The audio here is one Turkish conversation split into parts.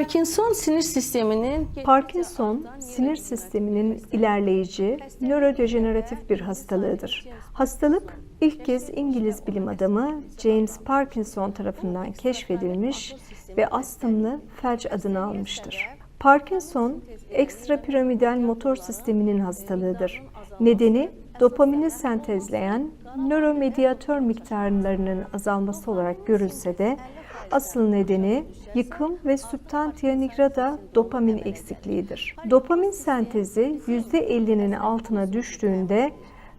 Parkinson sinir sisteminin Parkinson, sinir sisteminin ilerleyici, nörodejeneratif bir hastalığıdır. Hastalık ilk kez İngiliz bilim adamı James Parkinson tarafından keşfedilmiş ve astımlı felç adını almıştır. Parkinson, ekstrapiramidal motor sisteminin hastalığıdır. Nedeni dopamini sentezleyen nöromediyatör miktarlarının azalması olarak görülse de asıl nedeni yıkım ve substantia nigrada dopamin eksikliğidir. Dopamin sentezi %50'nin altına düştüğünde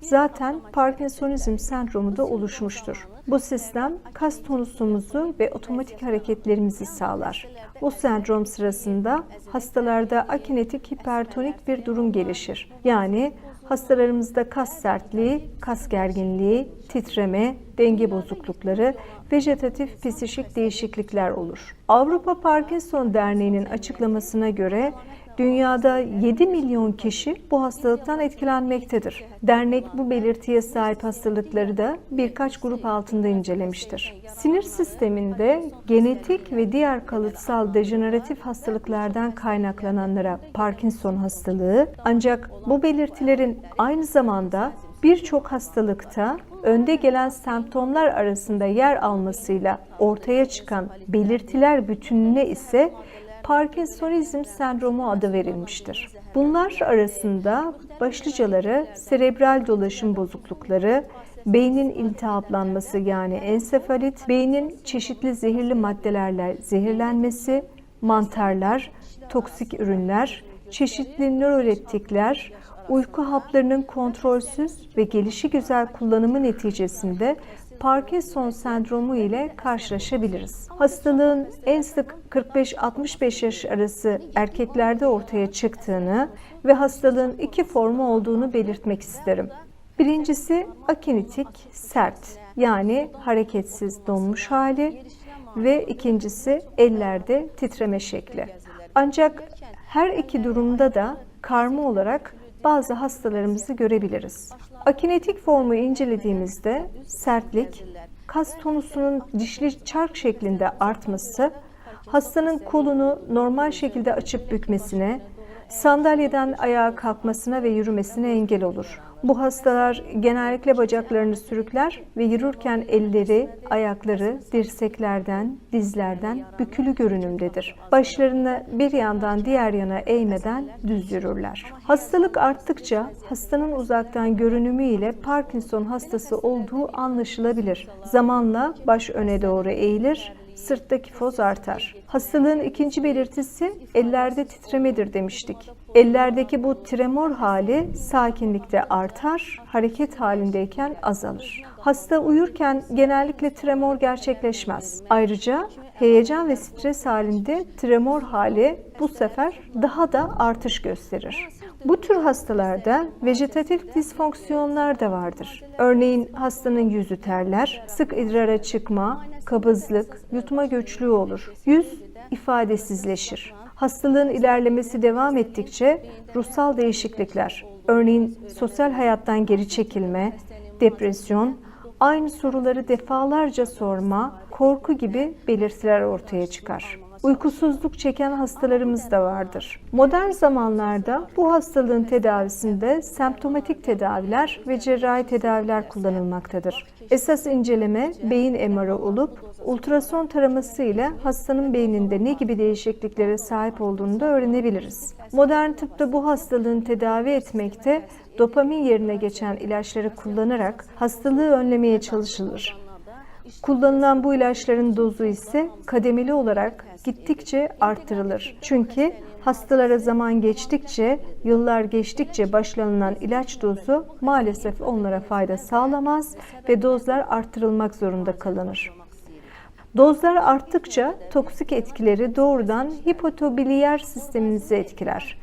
zaten Parkinsonizm sendromu da oluşmuştur. Bu sistem kas tonusumuzu ve otomatik hareketlerimizi sağlar. Bu sendrom sırasında hastalarda akinetik hipertonik bir durum gelişir. Yani hastalarımızda kas sertliği, kas gerginliği, titreme, denge bozuklukları, vejetatif psişik değişiklikler olur. Avrupa Parkinson Derneği'nin açıklamasına göre dünyada 7 milyon kişi bu hastalıktan etkilenmektedir. Dernek bu belirtiye sahip hastalıkları da birkaç grup altında incelemiştir. Sinir sisteminde genetik ve diğer kalıtsal dejeneratif hastalıklardan kaynaklananlara Parkinson hastalığı ancak bu belirtilerin aynı zamanda birçok hastalıkta önde gelen semptomlar arasında yer almasıyla ortaya çıkan belirtiler bütününe ise Parkinsonizm sendromu adı verilmiştir. Bunlar arasında başlıcaları serebral dolaşım bozuklukları, beynin iltihaplanması yani ensefalit, beynin çeşitli zehirli maddelerle zehirlenmesi, mantarlar, toksik ürünler, çeşitli nöroleptikler, uyku haplarının kontrolsüz ve gelişi güzel kullanımı neticesinde Parkinson sendromu ile karşılaşabiliriz. Hastalığın en sık 45-65 yaş arası erkeklerde ortaya çıktığını ve hastalığın iki formu olduğunu belirtmek isterim. Birincisi akinitik sert yani hareketsiz donmuş hali ve ikincisi ellerde titreme şekli. Ancak her iki durumda da karma olarak bazı hastalarımızı görebiliriz. Akinetik formu incelediğimizde sertlik, kas tonusunun dişli çark şeklinde artması, hastanın kolunu normal şekilde açıp bükmesine, sandalyeden ayağa kalkmasına ve yürümesine engel olur. Bu hastalar genellikle bacaklarını sürükler ve yürürken elleri, ayakları dirseklerden, dizlerden bükülü görünümdedir. Başlarını bir yandan diğer yana eğmeden düz yürürler. Hastalık arttıkça hastanın uzaktan görünümü ile Parkinson hastası olduğu anlaşılabilir. Zamanla baş öne doğru eğilir, sırttaki foz artar. Hastalığın ikinci belirtisi ellerde titremedir demiştik. Ellerdeki bu tremor hali sakinlikte artar, hareket halindeyken azalır. Hasta uyurken genellikle tremor gerçekleşmez. Ayrıca heyecan ve stres halinde tremor hali bu sefer daha da artış gösterir. Bu tür hastalarda vejetatif disfonksiyonlar da vardır. Örneğin hastanın yüzü terler, sık idrara çıkma, kabızlık, yutma göçlüğü olur. Yüz ifadesizleşir. Hastalığın ilerlemesi devam ettikçe ruhsal değişiklikler, örneğin sosyal hayattan geri çekilme, depresyon, aynı soruları defalarca sorma, korku gibi belirtiler ortaya çıkar. Uykusuzluk çeken hastalarımız da vardır. Modern zamanlarda bu hastalığın tedavisinde semptomatik tedaviler ve cerrahi tedaviler kullanılmaktadır. Esas inceleme beyin MR'ı olup ultrason taraması ile hastanın beyninde ne gibi değişikliklere sahip olduğunu da öğrenebiliriz. Modern tıpta bu hastalığın tedavi etmekte dopamin yerine geçen ilaçları kullanarak hastalığı önlemeye çalışılır. Kullanılan bu ilaçların dozu ise kademeli olarak gittikçe arttırılır. Çünkü hastalara zaman geçtikçe, yıllar geçtikçe başlanılan ilaç dozu maalesef onlara fayda sağlamaz ve dozlar arttırılmak zorunda kalınır. Dozlar arttıkça toksik etkileri doğrudan hipotobiliyer sisteminizi etkiler.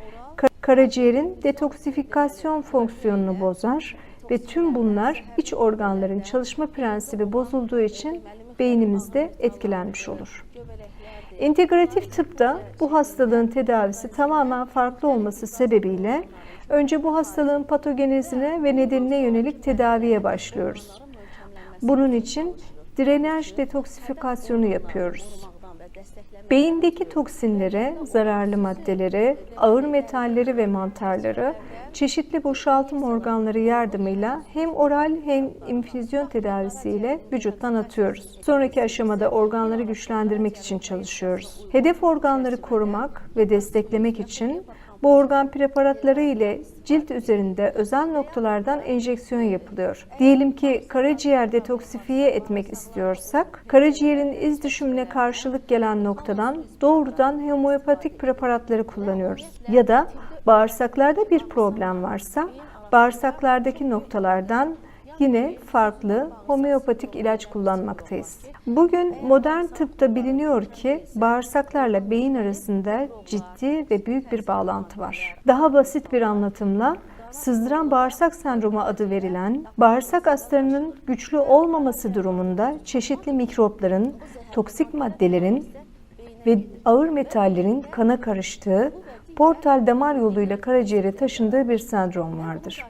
Karaciğerin detoksifikasyon fonksiyonunu bozar ve tüm bunlar iç organların çalışma prensibi bozulduğu için beynimizde etkilenmiş olur. İntegratif tıpta bu hastalığın tedavisi tamamen farklı olması sebebiyle önce bu hastalığın patogenezine ve nedenine yönelik tedaviye başlıyoruz. Bunun için drenaj detoksifikasyonu yapıyoruz. Beyindeki toksinleri, zararlı maddeleri, ağır metalleri ve mantarları çeşitli boşaltım organları yardımıyla hem oral hem infüzyon tedavisiyle vücuttan atıyoruz. Sonraki aşamada organları güçlendirmek için çalışıyoruz. Hedef organları korumak ve desteklemek için bu organ preparatları ile cilt üzerinde özel noktalardan enjeksiyon yapılıyor. Diyelim ki karaciğer detoksifiye etmek istiyorsak, karaciğerin iz düşümüne karşılık gelen noktadan doğrudan homeopatik preparatları kullanıyoruz. Ya da bağırsaklarda bir problem varsa, bağırsaklardaki noktalardan yine farklı homeopatik ilaç kullanmaktayız. Bugün modern tıpta biliniyor ki bağırsaklarla beyin arasında ciddi ve büyük bir bağlantı var. Daha basit bir anlatımla sızdıran bağırsak sendromu adı verilen bağırsak astarının güçlü olmaması durumunda çeşitli mikropların, toksik maddelerin ve ağır metallerin kana karıştığı, portal damar yoluyla karaciğere taşındığı bir sendrom vardır.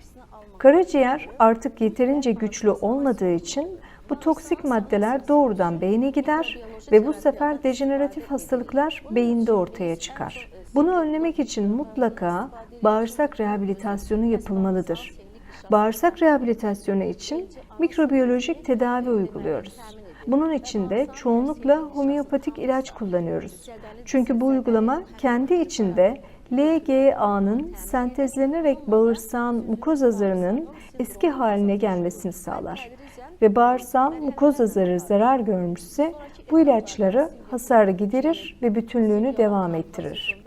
Karaciğer artık yeterince güçlü olmadığı için bu toksik maddeler doğrudan beyne gider ve bu sefer dejeneratif hastalıklar beyinde ortaya çıkar. Bunu önlemek için mutlaka bağırsak rehabilitasyonu yapılmalıdır. Bağırsak rehabilitasyonu için mikrobiyolojik tedavi uyguluyoruz. Bunun için de çoğunlukla homeopatik ilaç kullanıyoruz. Çünkü bu uygulama kendi içinde LGA'nın sentezlenerek bağırsağın mukoza zarının eski haline gelmesini sağlar. Ve bağırsağın mukoza zarı zarar görmüşse bu ilaçları hasarı giderir ve bütünlüğünü devam ettirir.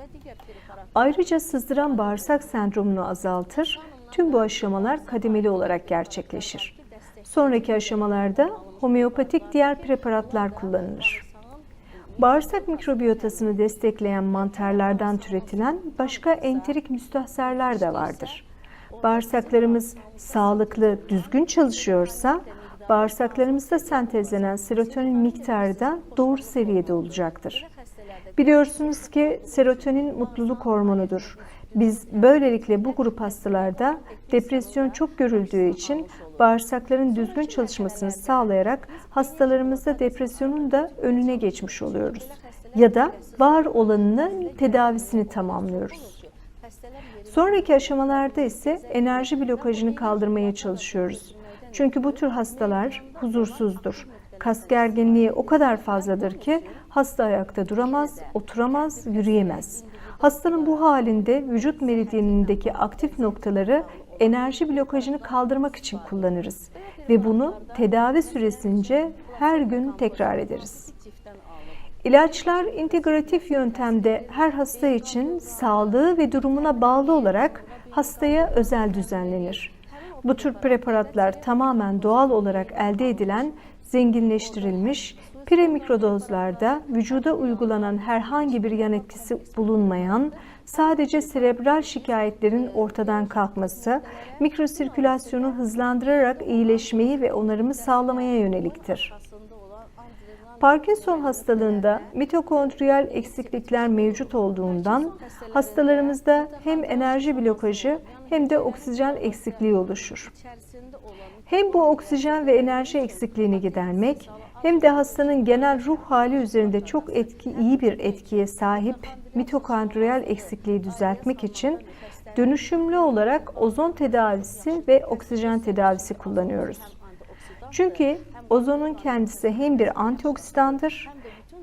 Ayrıca sızdıran bağırsak sendromunu azaltır, tüm bu aşamalar kademeli olarak gerçekleşir. Sonraki aşamalarda homeopatik diğer preparatlar kullanılır. Bağırsak mikrobiyotasını destekleyen mantarlardan türetilen başka enterik müstahserler de vardır. Bağırsaklarımız sağlıklı, düzgün çalışıyorsa bağırsaklarımızda sentezlenen serotonin miktarı da doğru seviyede olacaktır. Biliyorsunuz ki serotonin mutluluk hormonudur. Biz böylelikle bu grup hastalarda depresyon çok görüldüğü için bağırsakların düzgün çalışmasını sağlayarak hastalarımızda depresyonun da önüne geçmiş oluyoruz. Ya da var olanının tedavisini tamamlıyoruz. Sonraki aşamalarda ise enerji blokajını kaldırmaya çalışıyoruz. Çünkü bu tür hastalar huzursuzdur. Kas gerginliği o kadar fazladır ki hasta ayakta duramaz, oturamaz, yürüyemez. Hastanın bu halinde vücut meridyenindeki aktif noktaları enerji blokajını kaldırmak için kullanırız ve bunu tedavi süresince her gün tekrar ederiz. İlaçlar integratif yöntemde her hasta için sağlığı ve durumuna bağlı olarak hastaya özel düzenlenir. Bu tür preparatlar tamamen doğal olarak elde edilen zenginleştirilmiş premikrodozlarda vücuda uygulanan herhangi bir yan etkisi bulunmayan sadece serebral şikayetlerin ortadan kalkması, mikrosirkülasyonu hızlandırarak iyileşmeyi ve onarımı sağlamaya yöneliktir. Parkinson hastalığında mitokondriyal eksiklikler mevcut olduğundan hastalarımızda hem enerji blokajı hem de oksijen eksikliği oluşur. Hem bu oksijen ve enerji eksikliğini gidermek hem de hastanın genel ruh hali üzerinde çok etki, iyi bir etkiye sahip mitokondriyal eksikliği düzeltmek için dönüşümlü olarak ozon tedavisi ve oksijen tedavisi kullanıyoruz. Çünkü ozonun kendisi hem bir antioksidandır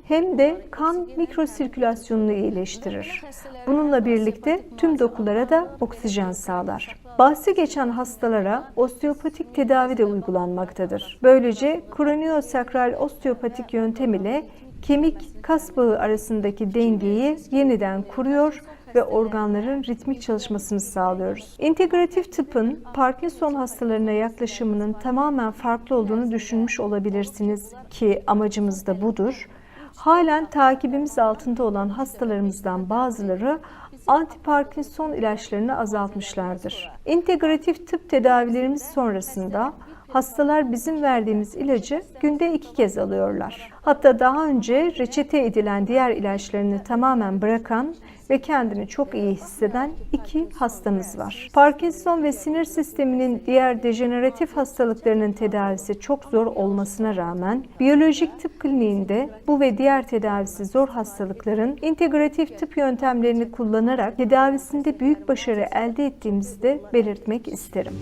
hem de kan mikrosirkülasyonunu iyileştirir. Bununla birlikte tüm dokulara da oksijen sağlar. Bahsi geçen hastalara osteopatik tedavi de uygulanmaktadır. Böylece kraniosakral osteopatik yöntem ile kemik kas bağı arasındaki dengeyi yeniden kuruyor ve organların ritmik çalışmasını sağlıyoruz. İntegratif tıpın Parkinson hastalarına yaklaşımının tamamen farklı olduğunu düşünmüş olabilirsiniz ki amacımız da budur. Halen takibimiz altında olan hastalarımızdan bazıları antiparkinson ilaçlarını azaltmışlardır. İntegratif tıp tedavilerimiz sonrasında Hastalar bizim verdiğimiz ilacı günde iki kez alıyorlar. Hatta daha önce reçete edilen diğer ilaçlarını tamamen bırakan ve kendini çok iyi hisseden iki hastamız var. Parkinson ve sinir sisteminin diğer dejeneratif hastalıklarının tedavisi çok zor olmasına rağmen biyolojik tıp kliniğinde bu ve diğer tedavisi zor hastalıkların integratif tıp yöntemlerini kullanarak tedavisinde büyük başarı elde ettiğimizi de belirtmek isterim.